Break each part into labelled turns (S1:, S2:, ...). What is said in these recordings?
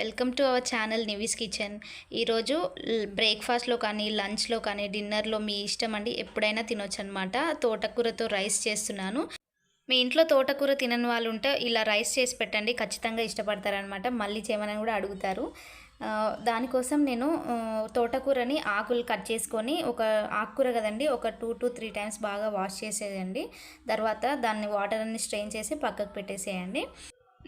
S1: Welcome to our channel Nivi's kitchen. ఈరోజు బ్రేక్ఫాస్ట్లో కానీ లంచ్లో కానీ డిన్నర్లో మీ ఇష్టం అండి ఎప్పుడైనా తినొచ్చు అనమాట తోటకూరతో రైస్ చేస్తున్నాను. మీ ఇంట్లో తోటకూర తినని వాళ్ళు ఉంటే ఇలా రైస్ చేసి పెట్టండి ఖచ్చితంగా ఇష్టపడతారనమాట మళ్ళీ చేయమని కూడా అడుగుతారు. దానికోసం నేను తోటకూరని ఆకులు కట్ చేసుకొని ఒక ఆకుకూర కదండి ఒక టూ టు త్రీ టైమ్స్ బాగా వాష్ చేసేయండి. తర్వాత దాన్ని వాటర్ అన్ని స్ట్రెయిన్ చేసి పక్కకు పెట్టేసేయండి.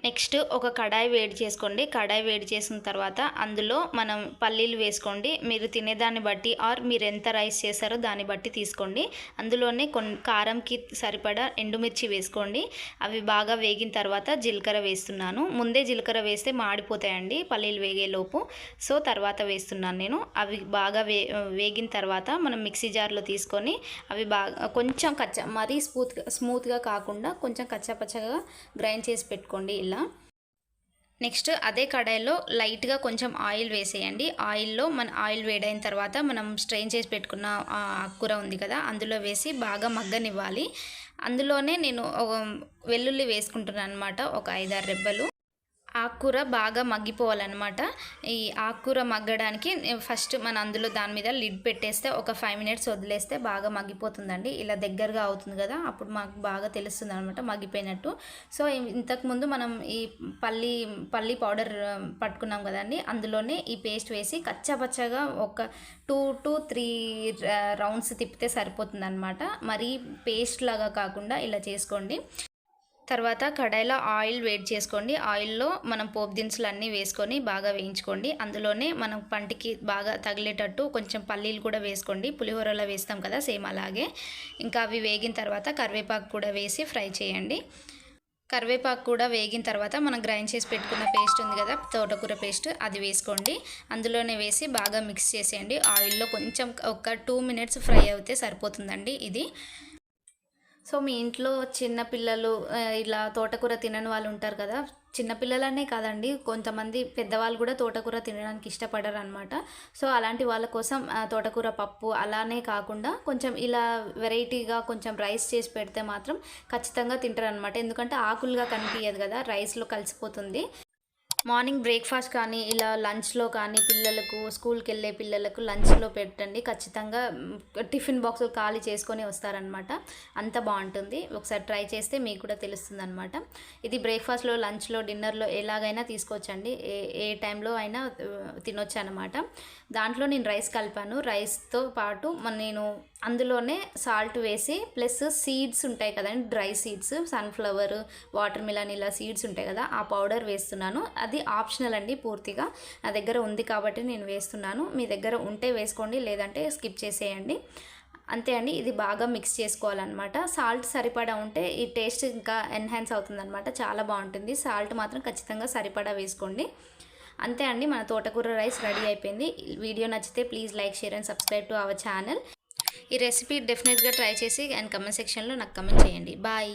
S1: నెక్స్ట్ ఒక కడాయి వేడి చేసుకోండి. కడాయి వేడి చేసిన తర్వాత అందులో మనం పల్లీలు వేసుకోండి. మీరు తినేదాన్ని బట్టి ఆర్ మీరు ఎంత రైస్ చేశారో దాన్ని బట్టి తీసుకోండి. అందులోనే కొన్ని కారంకి సరిపడా ఎండుమిర్చి వేసుకోండి. అవి బాగా వేగిన తర్వాత జీలకర్ర వేస్తున్నాను. ముందే జీలకర్ర వేస్తే మాడిపోతాయండి పల్లీలు వేగేలోపు సో తర్వాత వేస్తున్నాను నేను. అవి బాగా వే వేగిన తర్వాత మనం మిక్సీ జార్లో తీసుకొని అవి బాగా కొంచెం కచ్చా మరీ స్మూత్ స్మూత్గా కాకుండా కొంచెం కచ్చాపచ్చగా గ్రైండ్ చేసి పెట్టుకోండి. ఇలా. నెక్స్ట్ అదే కడాయిలో లైట్గా కొంచెం ఆయిల్ వేసేయండి. ఆయిల్లో మన ఆయిల్ వేడైన తర్వాత మనం స్ట్రెయిన్ చేసి పెట్టుకున్న కూర ఉంది కదా అందులో వేసి బాగా మగ్గనివ్వాలి. అందులోనే నేను ఒక వెల్లుల్లి వేసుకుంటున్నాను అనమాట ఒక ఐదారు రెబ్బలు. ఆకుకూర బాగా మగ్గిపోవాలన్నమాట. ఈ ఆకుకూర మగ్గడానికి ఫస్ట్ మన అందులో దాని మీద లిడ్ పెట్టేస్తే ఒక ఫైవ్ మినిట్స్ వదిలేస్తే బాగా మగ్గిపోతుందండి. ఇలా దగ్గరగా అవుతుంది కదా అప్పుడు మాకు బాగా తెలుస్తుంది అనమాట మగ్గిపోయినట్టు. సో ఇంతకుముందు మనం ఈ పల్లి పల్లి పౌడర్ పట్టుకున్నాం కదండి అందులోనే ఈ పేస్ట్ వేసి కచ్చాపచ్చగా ఒక టూ టు త్రీ రౌండ్స్ తిప్పితే సరిపోతుంది అనమాట మరీ పేస్ట్ లాగా కాకుండా ఇలా చేసుకోండి. తర్వాత కడాయిలో ఆయిల్ వేడి చేసుకోండి. ఆయిల్లో మనం పోపు దినుసులు అన్నీ వేసుకొని బాగా వేయించుకోండి. అందులోనే మనం పంటికి బాగా తగిలేటట్టు కొంచెం పల్లీలు కూడా వేసుకోండి. పులిహోరలో వేస్తాం కదా సేమ్ అలాగే. ఇంకా అవి వేగిన తర్వాత కరివేపాకు కూడా వేసి ఫ్రై చేయండి. కరివేపాకు కూడా వేగిన తర్వాత మనం గ్రైండ్ చేసి పెట్టుకున్న పేస్ట్ ఉంది కదా తోటకూర పేస్ట్ అది వేసుకోండి. అందులోనే వేసి బాగా మిక్స్ చేసేయండి. ఆయిల్లో కొంచెం ఒక టూ మినిట్స్ ఫ్రై అయితే సరిపోతుందండి ఇది. సో మీ ఇంట్లో చిన్న పిల్లలు ఇలా తోటకూర తినని వాళ్ళు ఉంటారు కదా. చిన్నపిల్లలనే కాదండి కొంతమంది పెద్దవాళ్ళు కూడా తోటకూర తినడానికి ఇష్టపడరు అనమాట సో అలాంటి వాళ్ళ కోసం తోటకూర పప్పు అలానే కాకుండా కొంచెం ఇలా వెరైటీగా కొంచెం రైస్ చేసి పెడితే మాత్రం ఖచ్చితంగా తింటారు అనమాట ఎందుకంటే ఆకులుగా కనిపించదు కదా రైస్లో కలిసిపోతుంది. మార్నింగ్ బ్రేక్ఫాస్ట్ కానీ ఇలా లంచ్లో కానీ పిల్లలకు స్కూల్కి వెళ్ళే పిల్లలకు లంచ్లో పెట్టండి. ఖచ్చితంగా టిఫిన్ బాక్స్ ఖాళీ చేసుకొని వస్తారనమాట అంత బాగుంటుంది. ఒకసారి ట్రై చేస్తే మీకు కూడా తెలుస్తుంది అనమాట ఇది బ్రేక్ఫాస్ట్లో లంచ్లో డిన్నర్లో ఎలాగైనా తీసుకోవచ్చండి. ఏ ఏ టైంలో అయినా తినొచ్చు అనమాట దాంట్లో నేను రైస్ కలిపాను. రైస్తో పాటు నేను అందులోనే సాల్ట్ వేసి ప్లస్ సీడ్స్ ఉంటాయి కదండి dry seeds sunflower water melon ఇలా సీడ్స్ ఉంటాయి కదా ఆ పౌడర్ వేస్తున్నాను. అది ఆప్షనల్ అండి పూర్తిగా. నా దగ్గర ఉంది కాబట్టి నేను వేస్తున్నాను. మీ దగ్గర ఉంటే వేసుకోండి లేదంటే స్కిప్ చేసేయండి. అంతే అండి ఇది బాగా మిక్స్ చేసుకోవాలన్నమాట. సాల్ట్ సరిపడా ఉంటే ఈ టేస్ట్ ఇంకా ఎన్హాన్స్ అవుతుందన్నమాట. చాలా బాగుంటుంది. సాల్ట్ మాత్రం ఖచ్చితంగా సరిపడా వేసుకోండి. అంతే అండి మన తోటకూర రైస్ రెడీ అయిపోయింది. వీడియో నచ్చితే please like share and subscribe to our channel. ఈ రెసిపీ డెఫినెట్గా ట్రై చేసి అండ్ కమెంట్ సెక్షన్లో నాకు కమెంట్ చేయండి. బాయ్